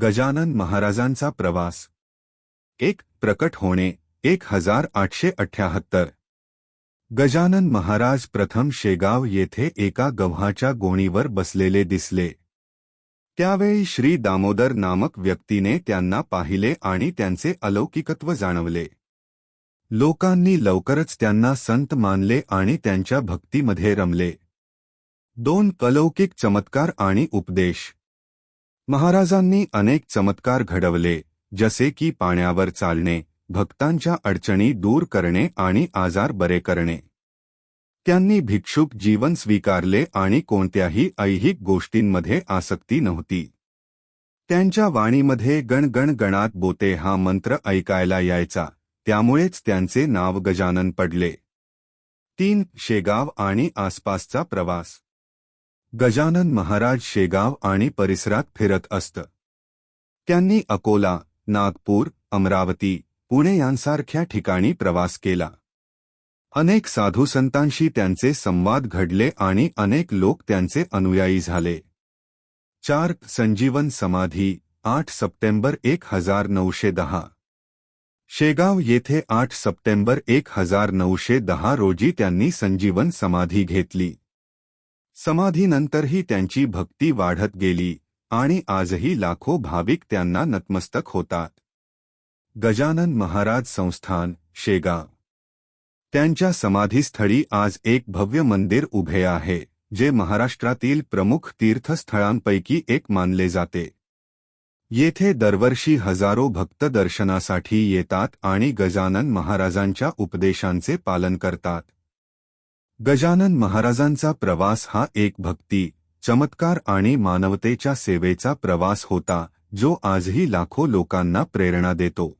गजानन महाराजांचा प्रवास. एक प्रकट होणे एक हजार आठशे अठ्याहत्तर. गजानन महाराज प्रथम शेगाव येथे एका गव्हाच्या गोणीवर बसलेले दिसले. त्यावेळी श्री दामोदर नामक व्यक्तीने त्यांना पाहिले आणि त्यांचे अलौकिकत्व जाणवले. लोकांनी लवकरच त्यांना संत मानले आणि त्यांच्या भक्तीमध्ये रमले. दोन अलौकिक चमत्कार आणि उपदेश. महाराजांनी अनेक चमत्कार घडवले जसे की पाण्यावर चालणे भक्तांच्या अडचणी दूर करणे आणि आजार बरे करणे. त्यांनी भिक्षुक जीवन स्वीकारले आणि कोणत्याही ऐहिक गोष्टींमध्ये आसक्ती नव्हती. त्यांच्या वाणीमध्ये गणगण गणात बोते हा मंत्र ऐकायला यायचा त्यामुळेच त्यांचे नाव गजानन पडले. तीन शेगाव आणि आसपासचा प्रवास. गजानन महाराज शेगाव आणि परिसरात फिरत असत. त्यांनी अकोला, नागपूर, अमरावती, पुणे यांसारख्या ठिकाणी प्रवास केला. अनेक साधू संतांशी त्यांचे संवाद घडले आणि अनेक लोक त्यांचे अनुयायी झाले. चार संजीवन समाधी, आठ सप्टेंबर एक हज़ार नऊशे दहा. शेगाव येथे आठ सप्टेंबर एक हज़ार नऊशे दहा रोजी त्यांनी संजीवन समाधी घेतली. समाधीनंतरही त्यांची भक्ती वाढत गेली आणि आजही लाखो भाविक त्यांना नतमस्तक होतात. गजानन महाराज संस्थान शेगाव. त्यांच्या समाधीस्थळी आज एक भव्य मंदिर उभे आहे जे महाराष्ट्रातील प्रमुख तीर्थस्थळांपैकी एक मानले जाते. येथे दरवर्षी हजारो भक्त दर्शनासाठी येतात आणि गजानन महाराजांच्या उपदेशांचे पालन करतात. गजानन महाराजांचा प्रवास हा एक भक्ती चमत्कार आणि मानवतेच्या सेवेचा प्रवास होता जो आजही लाखो लोकांना प्रेरणा देतो.